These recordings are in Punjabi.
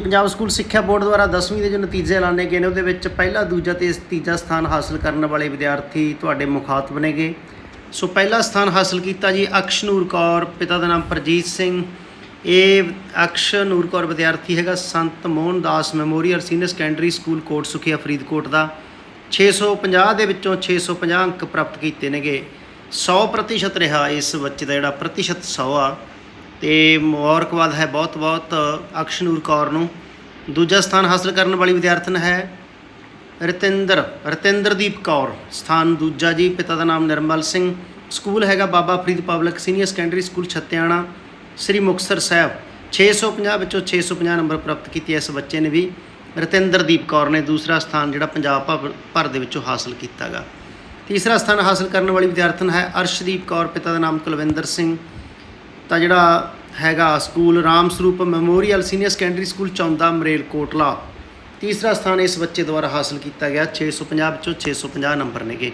ਪੰਜਾਬ ਸਕੂਲ ਸਿੱਖਿਆ ਬੋਰਡ ਦੁਆਰਾ 10ਵੀਂ ਦੇ ਜੋ ਨਤੀਜੇ ਐਲਾਨੇ ਗਏ ਨੇ, ਉਹਦੇ ਵਿੱਚ ਪਹਿਲਾ, ਦੂਜਾ ਤੇ ਤੀਜਾ ਸਥਾਨ ਹਾਸਲ ਕਰਨ ਵਾਲੇ ਵਿਦਿਆਰਥੀ ਤੁਹਾਡੇ ਮੁਖਾਤਬ ਨੇਗੇ ਸੋ ਪਹਿਲਾ ਸਥਾਨ ਹਾਸਲ ਕੀਤਾ ਜੀ ਅਕਸ਼ਨੂਰ ਕੌਰ, ਪਿਤਾ ਦਾ ਨਾਮ ਪ੍ਰਜੀਤ ਸਿੰਘ। ਇਹ ਅਕਸ਼ਨੂਰ ਕੌਰ ਵਿਦਿਆਰਥੀ ਹੈਗਾ Sant Mohan Das memorial senior secondary school Kot Sukhia Faridkot ਦਾ। 650 ਦੇ ਵਿੱਚੋਂ 650 ਅੰਕ ਪ੍ਰਾਪਤ ਕੀਤੇ ਨੇਗੇ। 100% ਰਿਹਾ ਇਸ ਬੱਚੇ ਦਾ ਜਿਹੜਾ ਪ੍ਰਤੀਸ਼ਤ 100 ਆ। ਤੇ ਮੁਬਾਰਕਬਾਦ ਹੈ ਬਹੁਤ ਬਹੁਤ ਅਕਸ਼ਨੂਰ ਕੌਰ ਨੂੰ। ਦੂਜਾ ਸਥਾਨ ਹਾਸਲ ਕਰਨ ਵਾਲੀ ਵਿਦਿਆਰਥਣ ਹੈ ਰਤਿੰਦਰ, ਰਤਿੰਦਰਦੀਪ ਕੌਰ। ਸਥਾਨ ਦੂਜਾ ਜੀ, ਪਿਤਾ ਦਾ ਨਾਮ ਨਿਰਮਲ ਸਿੰਘ। ਸਕੂਲ ਹੈਗਾ Baba Farid public senior secondary school Chhattiana, Sri Muktsar Sahib. 650 ਵਿੱਚੋਂ 650 ਨੰਬਰ ਪ੍ਰਾਪਤ ਕੀਤੇ ਇਸ ਬੱਚੇ ਨੇ ਵੀ। ਰਤਿੰਦਰਦੀਪ ਕੌਰ ਨੇ ਦੂਸਰਾ ਸਥਾਨ ਜਿਹੜਾ ਪੰਜਾਬ ਭਰ- ਦੇ ਵਿੱਚੋਂ ਹਾਸਲ ਕੀਤਾਗਾ। ਤੀਸਰਾ ਸਥਾਨ ਹਾਸਲ ਕਰਨ ਵਾਲੀ ਵਿਦਿਆਰਥਣ ਹੈ ਅਰਸ਼ਦੀਪ ਕੌਰ, ਪਿਤਾ ਦਾ ਨਾਮ ਕੁਲਵਿੰਦਰ ਸਿੰਘ। ਤਾਂ ਜਿਹੜਾ ਹੈਗਾ school Ram Sarup memorial senior secondary school Chaunda Malerkotla. ਤੀਸਰਾ ਸਥਾਨ ਇਸ ਬੱਚੇ ਦੁਆਰਾ ਹਾਸਲ ਕੀਤਾ ਗਿਆ 650 ਵਿੱਚੋਂ 650 ਨੰਬਰ ਨੇਗੇ।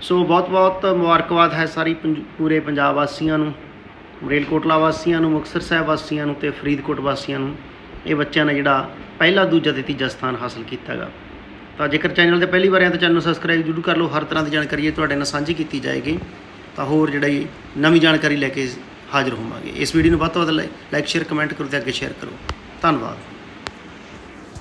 ਸੋ ਬਹੁਤ ਬਹੁਤ ਮੁਬਾਰਕਬਾਦ ਹੈ ਸਾਰੀ ਪੰਜ- ਪੂਰੇ ਪੰਜਾਬ ਵਾਸੀਆਂ ਨੂੰ, ਮਰੇਲਕੋਟਲਾ ਵਾਸੀਆਂ ਨੂੰ, ਮੁਕਤਸਰ ਸਾਹਿਬ ਵਾਸੀਆਂ ਨੂੰ ਤੇ ਫਰੀਦਕੋਟ ਵਾਸੀਆਂ ਨੂੰ। ਇਹ ਬੱਚਿਆਂ ਨੇ ਜਿਹੜਾ ਪਹਿਲਾ, ਦੂਜਾ ਤੇ ਤੀਜਾ ਸਥਾਨ ਹਾਸਲ ਕੀਤਾਗਾ ਤਾਂ ਜੇਕਰ ਚੈਨਲ ਤੇ ਪਹਿਲੀ ਵਾਰ ਆਏ ਤਾਂ ਚੈਨਲ ਨੂੰ ਸਬਸਕ੍ਰਾਈਬ ਜ਼ਰੂਰ ਕਰ ਲਓ। ਹਰ ਤਰ੍ਹਾਂ ਦੀ ਜਾਣਕਾਰੀ ਇਹ ਤੁਹਾਡੇ ਨਾਲ ਸਾਂਝੀ ਕੀਤੀ ਜਾਏਗੀ। ਤਾਂ ਹੋਰ ਜਿਹੜਾ ਨਵੀਂ ਜਾਣਕਾਰੀ ਲੈ ਕੇ ਹਾਜ਼ਰ ਹੋਵਾਂਗੇ। ਇਸ ਵੀਡੀਓ ਨੂੰ ਵੱਧ ਤੋਂ ਵੱਧ ਲਾਈਕ ਸ਼ੇਅਰ ਕਮੈਂਟ ਕਰੋ ਤੇ ਅੱਗੇ ਸ਼ੇਅਰ ਕਰੋ। ਧੰਨਵਾਦ।